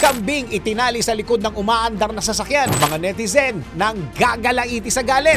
Kambing itinali sa likod ng umaandar na sasakyan. Mga netizen nang gagalaiti sa galit.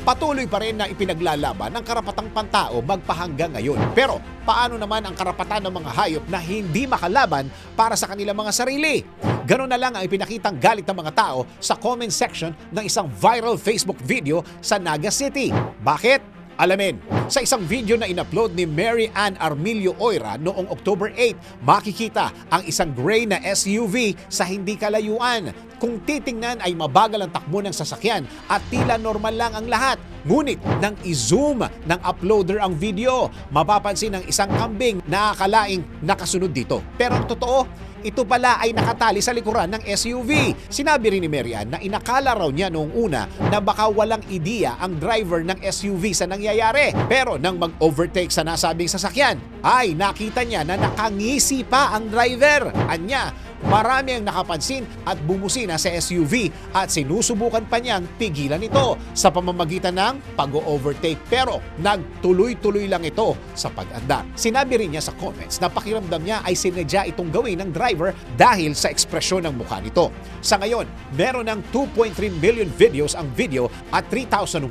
Patuloy pa rin na ipinaglalaban ang karapatang pantao magpahanggang ngayon. Pero paano naman ang karapatan ng mga hayop na hindi makalaban para sa kanilang mga sarili? Ganon na lang ang ipinakitang galit ng mga tao sa comment section ng isang viral Facebook video sa Naga City. Bakit? Alamin, sa isang video na inupload ni Mary Ann Armilio Oira noong October 8, makikita ang isang gray na SUV sa hindi kalayuan. Kung titingnan ay mabagal ang takbo ng sasakyan at tila normal lang ang lahat. Ngunit nang i-zoom ng uploader ang video, mapapansin ng isang kambing na akalaing nakasunod dito. Pero ang totoo, ito pala ay nakatali sa likuran ng SUV. Sinabi rin ni Marian na inakala raw niya noong una na baka walang ideya ang driver ng SUV sa nangyayari. Pero nang mag-overtake sa nasabing sasakyan, ay nakita niya na nakangisi pa ang driver. Anya, marami ang nakapansin at bumusina sa SUV at sinusubukan pa niyang pigilan ito sa pamamagitan ng pag-overtake pero nagtuloy-tuloy lang ito sa pag-andar. Sinabi rin niya sa comments na pakiramdam niya ay sinadya itong gawin ng driver dahil sa ekspresyon ng mukha nito. Sa ngayon, meron ng 2.3 million videos ang video at 3,100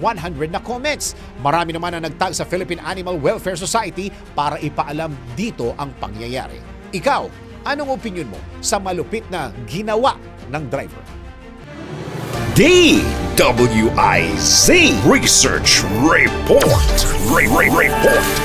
na comments. Marami naman ang nagtag sa Philippine Animal Welfare Society para ipaalam dito ang pangyayari. Ikaw, anong opinion mo sa malupit na ginawa ng driver? DWIZ Research Report. Re- Re- Report.